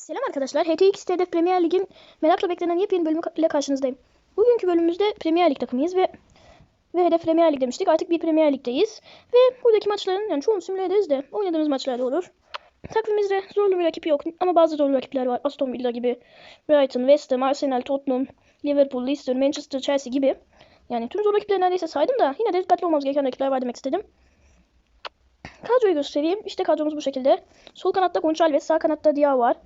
Selam arkadaşlar. HTX TDF Premier Lig'in merakla beklenen yepyeni bölümüyle karşınızdayım. Bugünkü bölümümüzde Premier Lig takımıyız ve ve hedef Premier Lig demiştik. Artık bir Premier Lig'deyiz. Ve buradaki maçların yani çoğunu simüle ederiz de oynadığımız maçlarda olur. Takvimimizde zorlu bir rakip yok ama bazı zorlu rakipler var. Aston Villa gibi, Brighton, West Ham, Arsenal, Tottenham, Liverpool, Leicester, Manchester, Chelsea gibi. Yani tüm zor rakipleri neredeyse saydım da yine de dikkatli olmamız gereken rakipler var demek istedim. Kadroyu göstereyim. İşte kadromuz bu şekilde. Sol kanatta Gonçalves, sağ kanatta Diao var.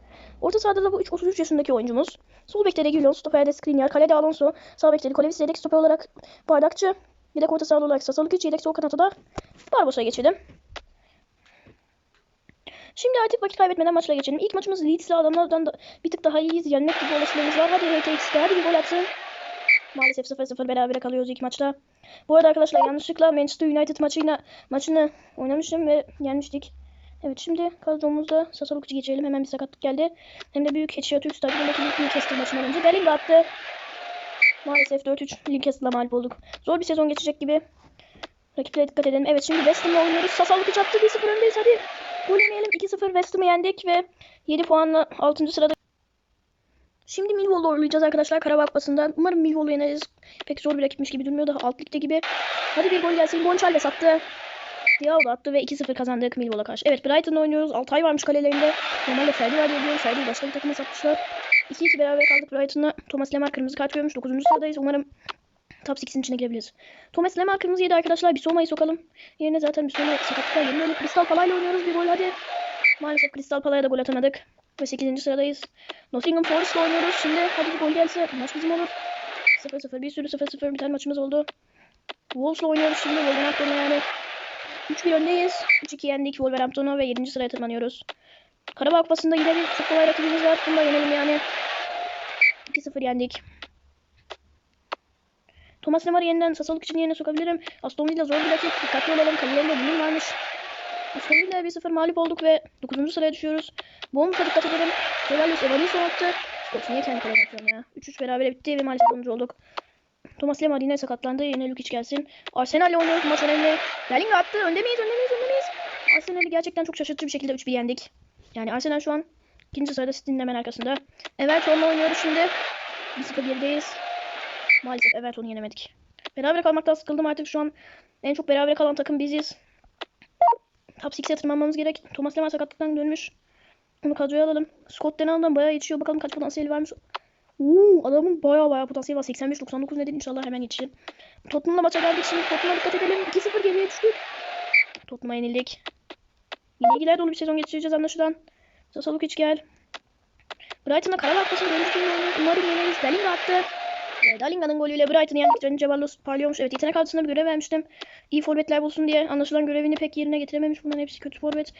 Orta sahada da bu 3 33 yaşındaki oyuncumuz. Sol bekte Reguilon, stoperde Skriniar, kalede Alonso, sağ bekte Kolevis, yedek stoper olarak Bardakçı, yedek orta sahada olarak Sasalık yedek sol kanatta da Barbosa'ya geçelim. Şimdi artık vakit kaybetmeden maçlara geçelim. İlk maçımız Leeds'le adamlardan da bir tık daha iyiyiz. Yenmek gibi olasılığımız var. Hadi HTX'de hadi bir gol atsın. Maalesef 0-0 berabere kalıyoruz ilk maçta. Bu arada arkadaşlar yanlışlıkla Manchester United maçıyla maçını oynamışım ve yenmiştik. Evet şimdi kadromuzda Sasalukçu geçelim. Hemen bir sakatlık geldi. Hem de büyük Headshot 3 stadionundaki büyük Newcastle maçından önce. Bellingham attı. Maalesef 4-3 Newcastle'la mağlup olduk. Zor bir sezon geçecek gibi. Rakiplere dikkat edelim. Evet şimdi West Ham'la oynuyoruz. Sasalukçu attı. 1-0 öndeyiz. Hadi gol yemeyelim. 2-0 West Ham'ı yendik ve 7 puanla 6. sırada. Şimdi Millwall'u oynayacağız arkadaşlar Karabağ Kupası'ndan. Umarım Millwall'u yeneriz. Pek zor bir rakipmiş gibi durmuyor da alt ligde gibi. Hadi bir gol gelsin. Gonçalves attı. Diao da attı ve 2-0 kazandık Millwall'a karşı. Evet Brighton'la oynuyoruz. Altay varmış kalelerinde. Normalde Ferdi var biliyorum. Ferdi'yi başka bir takıma satmışlar. 2-2 beraber kaldık Brighton'la. Thomas Lemar kırmızı kart görmüş. 9. sıradayız. Umarım top 6'in içine girebiliriz. Thomas Lemar kırmızı yedi arkadaşlar. Bir Soma'yı sokalım. Yerine zaten bir Soma sakatlıklar yerine öyle Crystal Pala'yla oynuyoruz. Bir gol hadi. Maalesef Crystal Pala'ya da gol atamadık. Ve 8. sıradayız. Nottingham Forest'la oynuyoruz. Şimdi hadi bir gol gelse maç bizim olur. 0-0 bir sürü 0-0 bir tane maçımız oldu. Wolves'la oynuyoruz şimdi. Wolverhampton'la yani. 3-1 öndeyiz. 3-2 yendik Wolverhampton'u ve 7. sıraya tırmanıyoruz. Karabağ Kupası'nda yine bir çok kolay rakibimiz var. Bunu da yenelim yani. 2-0 yendik. Thomas Lemar'ı yeniden Sasalık için yerine sokabilirim. Aston Villa zor bir rakip. Dikkatli olalım. Kalelerinde bilim varmış. Aston Villa'ya 1-0 mağlup olduk ve 9. sıraya düşüyoruz. Bournemouth'a dikkat edelim. Celallos Evanisson attı. Of niye kendi kaleye atıyorum ya. 3-3 beraber bitti ve maalesef 10. olduk. Thomas Lemar yine sakatlandı. Yine Lukic gelsin. Arsenal'le oynuyoruz. Maç önemli. Bellingham attı. Önde miyiz? Önde miyiz? Önde miyiz? Arsenal'i gerçekten çok şaşırtıcı bir şekilde 3-1 yendik. Yani Arsenal şu an ikinci sırada City'nin hemen arkasında. Everton'la oynuyoruz şimdi. 1-0 gerideyiz. Maalesef Everton'u yenemedik. Beraber kalmaktan sıkıldım artık şu an. En çok beraber kalan takım biziz. Top 6'e tırmanmamız gerek. Thomas Lemar sakatlıktan dönmüş. Onu kadroya alalım. Scott Denal'dan bayağı yetişiyor. Bakalım kaç potansiyeli varmış. Uuu adamın bayağı bayağı potansiyeli var. 85-99 nedir inşallah hemen yetişir. Tottenham'la maça geldik şimdi. Tottenham'a dikkat edelim. 2-0 geriye düştük. Tottenham'a yenildik. Yine ilgiler dolu bir sezon geçireceğiz anlaşılan. Sasaluk hiç gel. Brighton'la Kupası'nı dönüştüğünü oynuyoruz. Umarım yeneriz. Bellingham attı. Evet, Dalinga'nın golüyle Brighton'ı yendik. Johnny Ceballos parlıyormuş. Evet yetenek altısında bir görev vermiştim. İyi forvetler bulsun diye. Anlaşılan görevini pek yerine getirememiş. Bunların hepsi kötü forvet.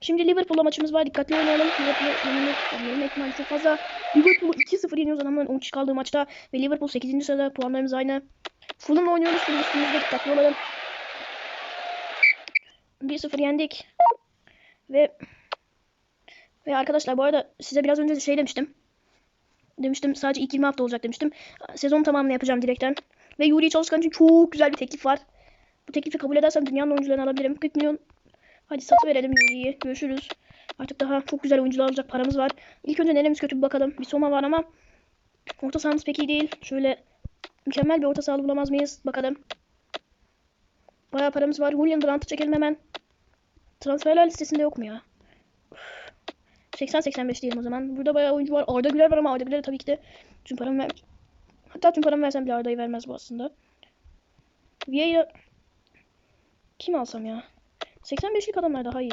Şimdi Liverpool'la maçımız var. Dikkatli oynayalım. Liverpool'u yenilmek, yenilme ihtimali çok fazla. Liverpool'u 2-0 yeniyoruz adamların 10 kişi kaldığı maçta. Ve Liverpool 8. sırada. Puanlarımız aynı. Fulham'la oynuyoruz. Fulham üstümüzde dikkatli olalım. 1-0 yendik. Ve ve arkadaşlar bu arada size biraz önce şey demiştim. Demiştim sadece ilk 20 hafta olacak demiştim. Sezon tamamını yapacağım direkten. Ve Yuri Çalışkan için çok güzel bir teklif var. Bu teklifi kabul edersem dünyanın oyuncularını alabilirim. 40 milyon. Hadi satı verelim Yuri'yi. Görüşürüz. Artık daha çok güzel oyuncular alacak paramız var. İlk önce neremiz kötü bir bakalım. Bir Soma var ama orta sahamız pek iyi değil. Şöyle mükemmel bir orta saha bulamaz mıyız? Bakalım. Bayağı paramız var. William Brandt'ı çekelim hemen. Transferler listesinde yok mu ya? 80-85 diyelim o zaman. Burada bayağı oyuncu var. Arda Güler var ama Arda Güler'e tabii ki de tüm paramı ver. Hatta tüm paramı versem bile Arda'yı vermez bu aslında. Vieira kim alsam ya? 85'lik adamlar daha iyi.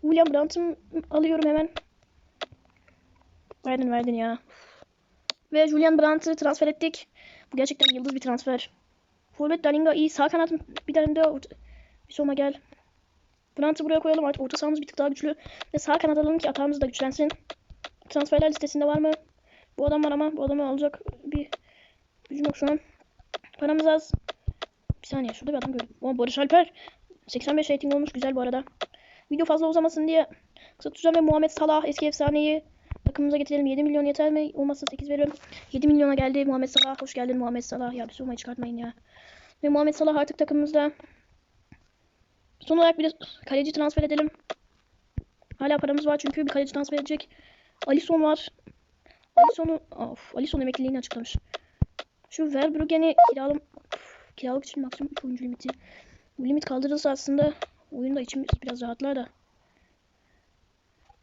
William Brandt'ı alıyorum hemen. Verdin verdin ya. Ve Julian Brandt'ı transfer ettik. Bu gerçekten yıldız bir transfer. Forvet Dalinga iyi. Sağ kanat bir tane de bir soma gel. Brandt'ı buraya koyalım artık orta sahamız bir tık daha güçlü. Ve sağ kanat alalım ki atağımız da güçlensin. Transferler listesinde var mı? Bu adam var ama bu adamı alacak bir gücüm yok şu an. Paramız az. Bir saniye şurada bir adam gördüm. O Barış Alper. 85 rating olmuş güzel bu arada. Video fazla uzamasın diye kısa tutacağım ve Muhammed Salah eski efsaneyi takımımıza getirelim. 7 milyon yeter mi? Olmazsa 8 veririm. 7 milyona geldi Muhammed Salah. Hoş geldin Muhammed Salah. Ya bir sormayı çıkartmayın ya. Ve Muhammed Salah artık takımımızda. Son olarak bir de kaleci transfer edelim. Hala paramız var çünkü bir kaleci transfer edecek. Alisson var. Alisson'u of Alisson emekliliğini açıklamış. Şu Verbruggen'i kiralım Uf, kiralık için maksimum 3 oyuncu limiti. Bu limit kaldırılsa aslında oyunda içimiz biraz rahatlar da.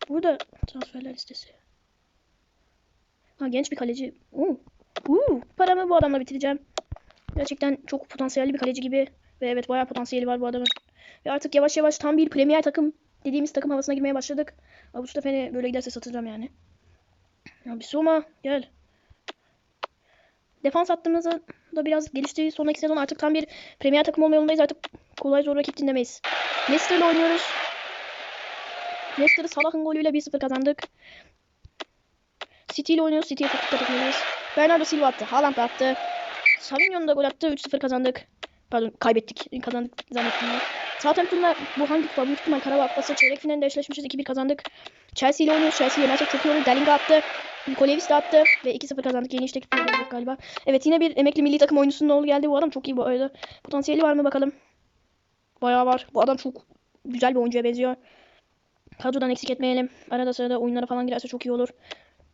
Burada transferler listesi. Ha genç bir kaleci. Oo. Uuu, paramı bu adamla bitireceğim. Gerçekten çok potansiyelli bir kaleci gibi. Ve evet bayağı potansiyeli var bu adamın. Ve artık yavaş yavaş tam bir premier takım dediğimiz takım havasına girmeye başladık. Avuçta Fene böyle giderse satacağım yani. Ya bir Soma gel. Defans hattımızı da biraz gelişti. Sonraki sezon artık tam bir premier takım olma yolundayız. Artık kolay zor rakip dinlemeyiz. Leicester'la oynuyoruz. Leicester'ı Salah'ın golüyle 1-0 kazandık. City ile oynuyoruz. City'ye çok dikkat etmeliyiz. Bernardo Silva attı. Haaland attı. Savinho'nun da gol attı. 3-0 kazandık. Pardon kaybettik. Kazandık zannettim. Southampton'la bu hangi kupa? Büyük ihtimal Karabağ Kupası çeyrek finalinde eşleşmişiz. 2-1 kazandık. Chelsea ile oynuyoruz. Chelsea yenersek çok iyi olur. Dalinga attı. Nikolevis de attı. Ve 2-0 kazandık. Yeni işte olacak galiba. Evet yine bir emekli milli takım oyuncusunun oğlu geldi. Bu adam çok iyi bu arada. Potansiyeli var mı bakalım. Bayağı var. Bu adam çok güzel bir oyuncuya benziyor. Kadrodan eksik etmeyelim. Arada sırada oyunlara falan girerse çok iyi olur.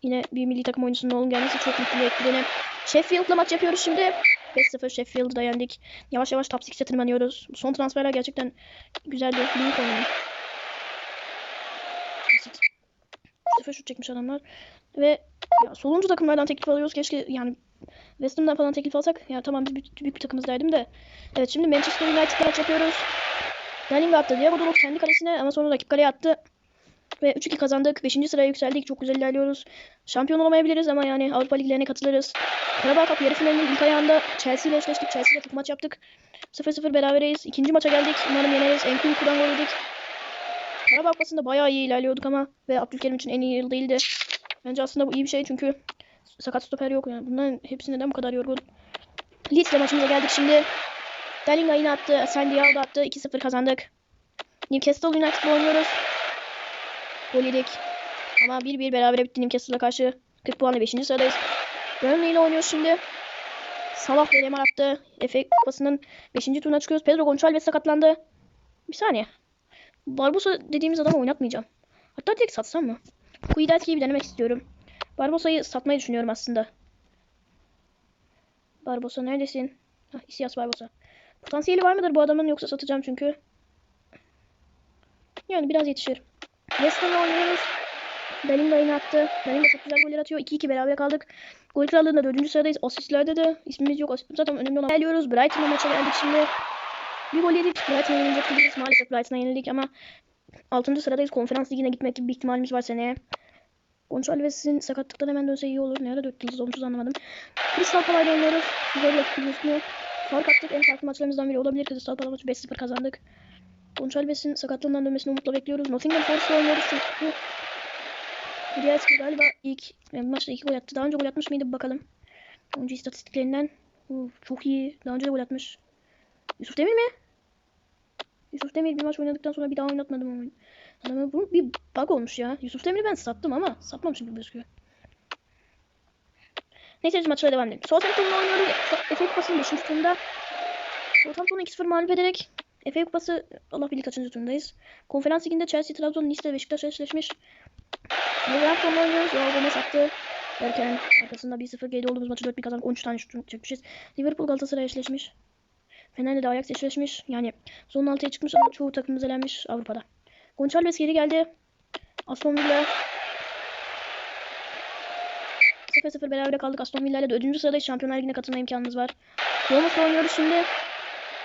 Yine bir milli takım oyuncusunun oğlum gelmesi çok mutlu etti beni. Sheffield'la maç yapıyoruz şimdi. 5-0 Sheffield'da yendik. Yavaş yavaş top 6'e tırmanıyoruz. Son transferler gerçekten güzeldi. Büyük oynadı. 0 şut çekmiş adamlar. Ve ya, soluncu takımlardan teklif alıyoruz. Keşke yani West Ham'dan falan teklif alsak. Ya tamam biz büyük, büyük bir takımız derdim de. Evet şimdi Manchester United'la yapıyoruz. Dalinga attı. Diego Dalot kendi kalesine ama sonra rakip kaleye attı. Ve 3-2 kazandık. 5. sıraya yükseldik. Çok güzel ilerliyoruz. Şampiyon olamayabiliriz ama yani Avrupa Liglerine katılırız. Karabağ Cup yarı finalinin ilk ayağında Chelsea ile eşleştik. Chelsea ile çok maç yaptık. 0-0 beraberiz. İkinci maça geldik. Umarım yeneriz. Enkunku'dan gol yedik. Karabağ Kupası'nda bayağı iyi ilerliyorduk ama ve Abdülkerim için en iyi yıl değildi. Bence aslında bu iyi bir şey çünkü sakat stoper yok yani. Bunların hepsi neden bu kadar yorgun? Leeds'le maçımıza geldik şimdi. Dalinga yine attı. Aslan Diao da attı. 2-0 kazandık. Newcastle United'la oynuyoruz. Gol yedik. Ama 1-1 berabere bitti Newcastle'a karşı. 40 puanla 5. sıradayız. Burnley ile oynuyoruz şimdi. Salah ve Lemar attı. FA Kupası'nın 5. turuna çıkıyoruz. Pedro Gonçalves sakatlandı. Bir saniye. Barbosa dediğimiz adamı oynatmayacağım. Hatta direkt satsam mı? Kuidelski'yi bir denemek istiyorum. Barbosa'yı satmayı düşünüyorum aslında. Barbosa neredesin? Hah, Isias Barbosa. Potansiyeli var mıdır bu adamın yoksa satacağım çünkü. Yani biraz yetişir. West Ham'la oynuyoruz. Dalinga yine attı. Dalinga çok güzel goller atıyor. 2-2 beraber kaldık. Gol krallığında 4. sıradayız. Asistlerde de ismimiz yok. Zaten önemli olan geliyoruz. Brighton'la maça geldik şimdi. Bir gol yedik. Brighton'a yenilecek değiliz. Maalesef Brighton'a yenildik ama 6. sıradayız. Konferans ligine gitmek gibi bir ihtimalimiz var seneye. Gonçalves'in sakatlıktan hemen dönse iyi olur. Nerede 4 yıldız olmuşuz anlamadım. Crystal Palace'da oynuyoruz. Güzel rakip gözüküyor. Fark attık. En farklı maçlarımızdan biri olabilir. Crystal Palace maçı 5-0 kazandık. Gonçalves'in sakatlığından dönmesini umutla bekliyoruz. Nottingham Forest'la oynuyoruz çünkü Bielski galiba ilk yani maçta iki gol attı. Daha önce gol atmış mıydı bakalım. Oyuncu istatistiklerinden. Uf, çok iyi. Daha önce de gol atmış. Yusuf Demir mi? Yusuf Demir bir maç oynadıktan sonra bir daha oynatmadım ama. Adamı bu bir bug olmuş ya. Yusuf Demir'i ben sattım ama satmamışım gibi gözüküyor. Neyse biz maçlara devam edelim. Southampton'la oynuyoruz. FA Kupası'nın 5. turunda. Southampton'u 2-0 mağlup ederek FA Kupası Allah bilir kaçıncı turundayız. Konferans liginde Chelsea, Trabzon, Nice ve Beşiktaş eşleşmiş. Wolverhampton'la oynuyoruz. Joao Gomez attı. Derken arkasında 1-0 geride olduğumuz maçı 4-1 kazandık. 13 tane şut çekmişiz. Liverpool Galatasaray eşleşmiş. Fener'le de Ajax eşleşmiş. Yani son 6'ya çıkmış ama çoğu takımımız elenmiş Avrupa'da. Gonçalves geri geldi. Aston Villa 0-0 beraber kaldık. Aston Villa ile 4. sırada Şampiyonlar Ligi'ne katılma imkanımız var. Bournemouth'la oynuyoruz şimdi.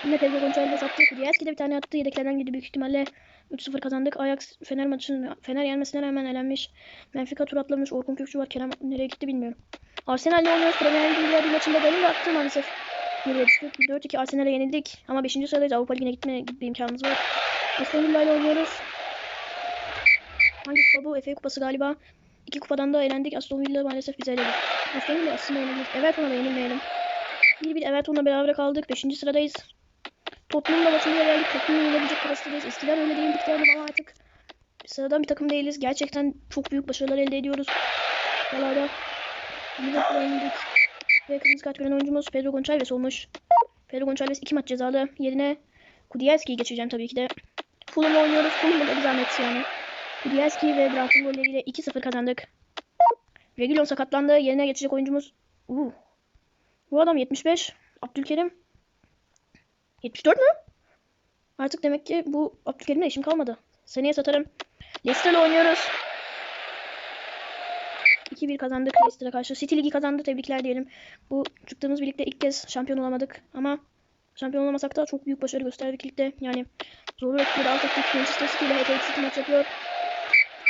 Yine Pedro Gonçalves attı. Kudryevski de bir tane attı. Yedeklerden girdi büyük ihtimalle. 3-0 kazandık. Ajax Fener maçını Fener yenmesine rağmen elenmiş. Benfica tur atlamış. Orkun Kökçü var. Kerem nereye gitti bilmiyorum. Arsenal'le oynuyoruz. Premier Lig'in maçında de attı maalesef. Düştük? 4-2 Arsenal'e yenildik. Ama 5. sıradayız. Avrupa Ligi'ne gitme bir imkanımız var. Aston Villa ile oynuyoruz. Hangi kupa bu? FA kupası galiba. İki kupadan da elendik. Aston Villa maalesef bize eledi. Aston Villa aslında yenildik. Everton'a da yenilmeyelim. Bir bir Everton'la beraber kaldık. 5. sıradayız. Tottenham'la maçımıza geldik. Tottenham'ı yenebilecek kapasitedeyiz. Eskiden öyle değildik derdim ama artık sıradan bir takım değiliz. Gerçekten çok büyük başarılar elde ediyoruz. Yalarda Liverpool'a yenildik. Ve kırmızı kart gören oyuncumuz Pedro Gonçalves olmuş. Pedro Gonçalves iki maç cezalı. Yerine Kudielski'yi geçireceğim tabii ki de. Fulham'la oynuyoruz. Fulham'da da bir zahmet yani. Bielski ve Grant'ın golleriyle 2-0 kazandık. Regulon sakatlandı. Yerine geçecek oyuncumuz. Uu. Bu adam 75. Abdülkerim 74 mü? Artık demek ki bu Abdülkerim'le işim kalmadı. Seneye satarım. Leicester'la oynuyoruz. 2-1 kazandık Leicester'a karşı. City Ligi kazandı. Tebrikler diyelim. Bu çıktığımız birlikte ilk kez şampiyon olamadık. Ama şampiyon olamasak da çok büyük başarı gösterdik ligde. Yani zorlu rakipleri alt ettik. Manchester City ile HT City maç yapıyor.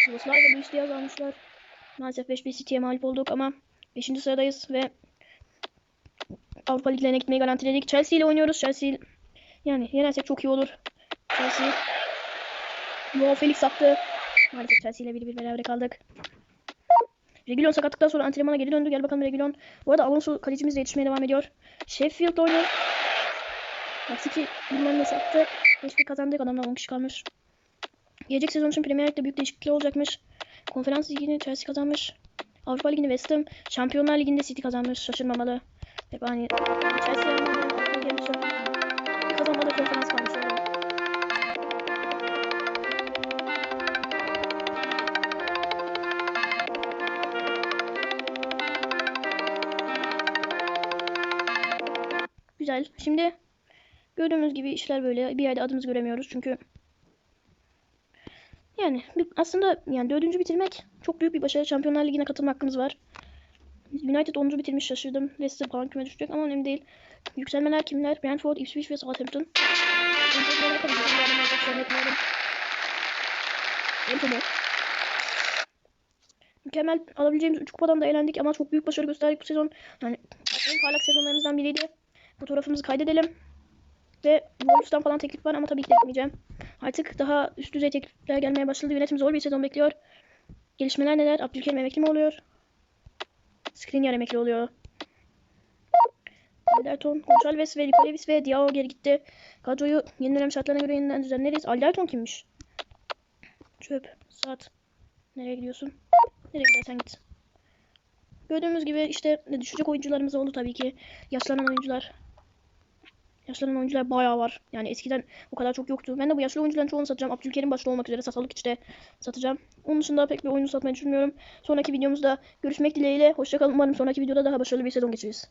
Yugoslavya ve Luis Diaz almışlar. Maalesef 5-1 City'ye mağlup olduk ama 5. sıradayız ve Avrupa liglerine gitmeyi garantiledik. Chelsea ile oynuyoruz. Chelsea yani yenersek çok iyi olur. Chelsea Joao Felix attı. Maalesef Chelsea ile 1-1 beraber kaldık. Regulon sakatlıktan sonra antrenmana geri döndü. Gel bakalım Regulon. Bu arada Alonso kalecimiz de yetişmeye devam ediyor. Sheffield oynuyor. Meksiki bilmem ne sattı. 5-1 kazandık. Adamlar 10 kişi kalmış. Gelecek sezon için Premier Lig'de büyük değişiklikler olacakmış. Konferans Ligi'ni Chelsea kazanmış. Avrupa Ligi'ni West Ham. Şampiyonlar Ligi'nde City kazanmış. Şaşırmamalı. Hep hani Chelsea kazanmada konferans kalmış. Gördüğümüz gibi işler böyle. Bir yerde adımızı göremiyoruz çünkü yani aslında yani dördüncü bitirmek çok büyük bir başarı. Şampiyonlar Ligi'ne katılma hakkımız var. United 10. bitirmiş şaşırdım. Leicester falan küme düşecek ama önemli değil. Yükselmeler kimler? Brentford, Ipswich ve Southampton. Mükemmel alabileceğimiz 3 kupadan da eğlendik ama çok büyük başarı gösterdik bu sezon. Yani en parlak sezonlarımızdan biriydi. Fotoğrafımızı kaydedelim. Ve Wolves'tan falan teklif var ama tabii ki de. Artık daha üst düzey teklifler gelmeye başladı. Yönetim zor bir sezon bekliyor. Gelişmeler neler? Abdülkerim emekli mi oluyor? Skriniar emekli oluyor. Alderton, Gonçalves ve Likolevis ve Diao geri gitti. Kadroyu yeni dönem şartlarına göre yeniden düzenleriz. Alderton kimmiş? Çöp. Saat. Nereye gidiyorsun? Nereye gidersen git. Gördüğümüz gibi işte düşecek oyuncularımız oldu tabii ki. Yaşlanan oyuncular. Yaşlanan oyuncular bayağı var. Yani eskiden o kadar çok yoktu. Ben de bu yaşlı oyuncuların çoğunu satacağım. Abdülkerim başta olmak üzere satılık işte satacağım. Onun dışında pek bir oyuncu satmayı düşünmüyorum. Sonraki videomuzda görüşmek dileğiyle. Hoşçakalın. Umarım sonraki videoda daha başarılı bir sezon geçiririz.